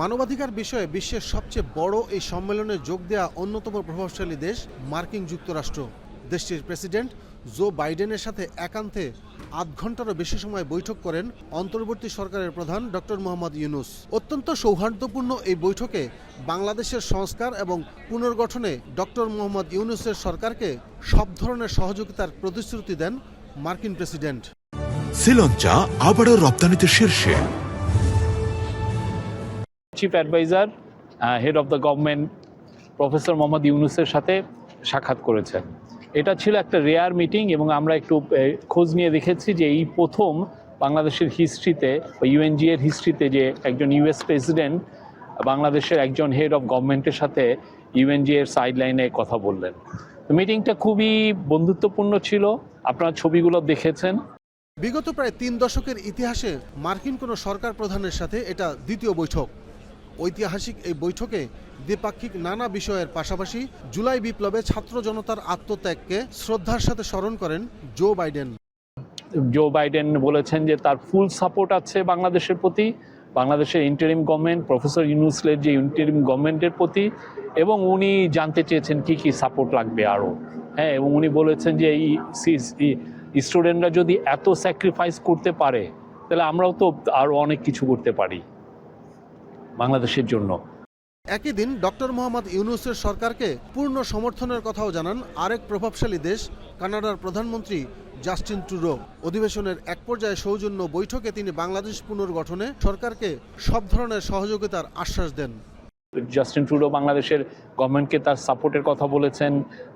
মানবাধিকার বিষয়ে বিশ্বের সবচেয়ে বড় এই সম্মেলনে যোগ দেওয়া অন্যতম প্রভাবশালী দেশ মার্কিন যুক্তরাষ্ট্র। দেশটির প্রেসিডেন্ট জো বাইডেনের সাথে একান্তে আধ ঘন্টারও বেশি সময় বৈঠক করেন অন্তর্বর্তী সরকারের প্রধান ডক্টর মোহাম্মদ ইউনুস। অত্যন্ত সৌহার্দ্যপূর্ণ এই বৈঠকে বাংলাদেশের সংস্কার এবং পুনর্গঠনে ডক্টর মোহাম্মদ ইউনুসের সরকারকে সব ধরনের সহযোগিতার প্রতিশ্রুতি দেন মার্কিন প্রেসিডেন্ট। শ্রীলঞ্চা আবারও রপ্তানিতে শীর্ষে। Chief adviser head of the government professor Mohammad ইউনুসের সাথে সাক্ষাৎ করেছেন। এটা ছিল একটা রেয়ার মিটিং এবং আমরা একটু খোঁজ নিয়ে দেখেছি যে এই প্রথম বাংলাদেশের হিস্ট্রিতে বা ইউএনজি এর হিস্ট্রিতে যে একজন ইউএস প্রেসিডেন্ট বাংলাদেশের একজন হেড অফ গভর্নমেন্টের সাথে ইউএনজি এর সাইড লাইনে কথা বললেন। মিটিংটা খুবই বন্ধুত্বপূর্ণ ছিল, আপনারা ছবিগুলো দেখেছেন। বিগত প্রায় তিন দশকের ইতিহাসে মার্কিন কোনো সরকার প্রধানের সাথে এটা দ্বিতীয় বৈঠক। ঐতিহাসিক এই বৈঠকে দ্বিপাক্ষিক নানা বিষয়ের পাশাপাশি জুলাই বিপ্লবে ছাত্র জনতার আত্মত্যাগকে শ্রদ্ধার সাথে স্মরণ করেন জো বাইডেন। জো বাইডেন বলেছেন যে তার ফুল সাপোর্ট আছে বাংলাদেশের প্রতি, বাংলাদেশের ইন্টারিম গভর্নমেন্ট, প্রফেসর ইউনুসলের যে ইন্টারিম গভর্নমেন্টের প্রতি, এবং উনি জানতে চেয়েছেন কি কি সাপোর্ট লাগবে আরও। হ্যাঁ এবং উনি বলেছেন যে এই স্টুডেন্টরা যদি এত স্যাক্রিফাইস করতে পারে, তাহলে আমরাও তো আরও অনেক কিছু করতে পারি। বাংলাদেশের জন্য। একই দিন ডক্টর মোহাম্মদ ইউনুসের সরকারকে পূর্ণ সমর্থনের কথাও জানান আরেক প্রভাবশালী দেশ কানাডার প্রধানমন্ত্রী জাস্টিন ট্রুডো। অধিবেশনের এক পর্যায়ে সৌজন্য বৈঠকে তিনি বাংলাদেশ পুনর্গঠনে সরকারকে সব ধরনের সহযোগিতার আশ্বাস দেন। জাস্টিন ট্রুডো বাংলাদেশের গভর্নমেন্টকে তার সাপোর্টের কথা বলেছেন।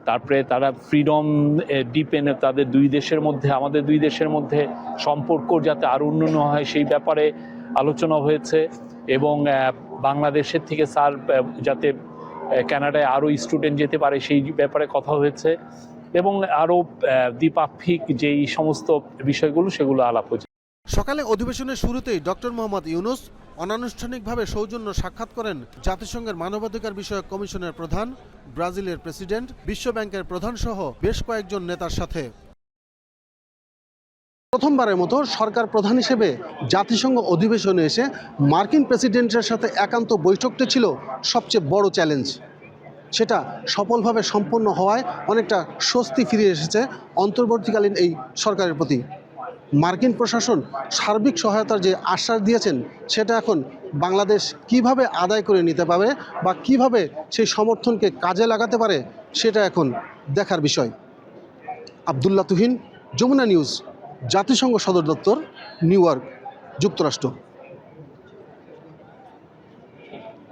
তারপরে তারা ফ্রিডম ডিপেন তাদের দুই দেশের মধ্যে আমাদের দুই দেশের মধ্যে সম্পর্ক যাতে আরও উন্নয়ন হয় সেই ব্যাপারে আলোচনা হয়েছে। এবং বাংলাদেশের থেকে স্যার যাতে আহ, কানাডায় আরও স্টুডেন্ট যেতে পারে সেই ব্যাপারে কথা হয়েছে এবং আরও দ্বিপাক্ষিক যেই সমস্ত বিষয়গুলো সেগুলো আলাপ হয়েছে। সকালে অধিবেশনের শুরুতেই ডক্টর মোহাম্মদ ইউনুস অনানুষ্ঠানিকভাবে সৌজন্য সাক্ষাৎ করেন জাতিসংঘের মানবাধিকার বিষয়ক কমিশনের প্রধান ব্রাজিলের প্রেসিডেন্ট বিশ্ব ব্যাংকের প্রধান সহ বেশ কয়েকজন নেতার সাথে। প্রথমবারের মতো সরকার প্রধান হিসেবে জাতিসংঘ অধিবেশনে এসে মার্কিন প্রেসিডেন্টের সাথে একান্ত বৈঠকটি ছিল সবচেয়ে বড় চ্যালেঞ্জ। সেটা সফলভাবে সম্পন্ন হওয়ায় অনেকটা স্বস্তি ফিরে এসেছে অন্তর্বর্তীকালীন এই সরকারের প্রতি। মার্কিন প্রশাসন সার্বিক সহায়তার যে আশ্বাস দিয়েছেন, সেটা এখন বাংলাদেশ কীভাবে আদায় করে নিতে পারে বা কীভাবে সেই সমর্থনকে কাজে লাগাতে পারে, সেটা এখন দেখার বিষয়। আবদুল্লাহ তুহিন, যমুনা নিউজ। জাতিসংঘ সদর দপ্তর নিউ ইয়র্ক যুক্তরাষ্ট্র।